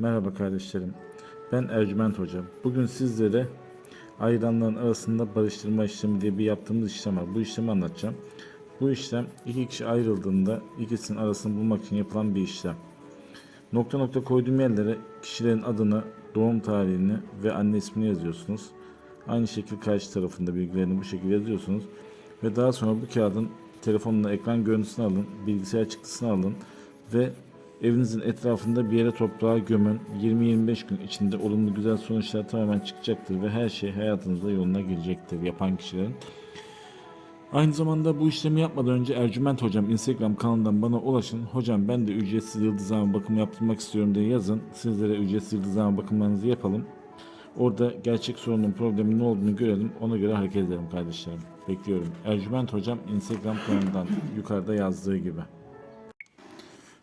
Merhaba kardeşlerim. Ben Ercüment Hoca. Bugün sizlere ayranların arasında barıştırma işlemi diye bir yaptığımız işlem var. Bu işlemi anlatacağım. Bu işlem iki kişi ayrıldığında ikisinin arasını bulmak için yapılan bir işlem. Nokta nokta koyduğum yerlere kişilerin adını, doğum tarihini ve anne ismini yazıyorsunuz. Aynı şekilde karşı tarafında bilgilerini bu şekilde yazıyorsunuz. Ve daha sonra bu kağıdın telefonla ekran görüntüsünü alın, bilgisayar çıktısını alın ve evinizin etrafında bir yere toprağa gömün. 20-25 gün içinde olumlu güzel sonuçlar tamamen çıkacaktır ve her şey hayatınızda yoluna girecektir yapan kişilerin. Aynı zamanda bu işlemi yapmadan önce Ercüment Hocam Instagram kanalından bana ulaşın. Hocam ben de ücretsiz yıldızlama bakımı yaptırmak istiyorum diye yazın. Sizlere ücretsiz yıldızlama bakımlarınızı yapalım. Orada gerçek sorunun problemin ne olduğunu görelim. Ona göre hareket edelim kardeşlerim. Bekliyorum. Ercüment Hocam Instagram kanalından yukarıda yazdığı gibi.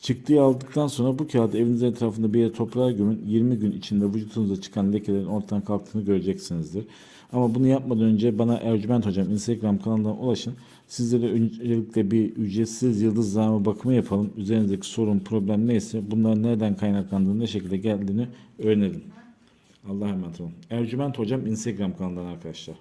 Çıktıyı aldıktan sonra bu kağıdı evinizin etrafında bir yere toprağa gömün. 20 gün içinde vücudunuza çıkan lekelerin ortadan kalktığını göreceksinizdir. Ama bunu yapmadan önce bana Ercüment Hocam Instagram kanalından ulaşın. Sizlere öncelikle bir ücretsiz yıldız zarfı bakımı yapalım. Üzerinizdeki sorun, problem neyse bunların nereden kaynaklandığını, ne şekilde geldiğini öğrenelim. Allah'a emanet olun. Ercüment Hocam Instagram kanalından arkadaşlar.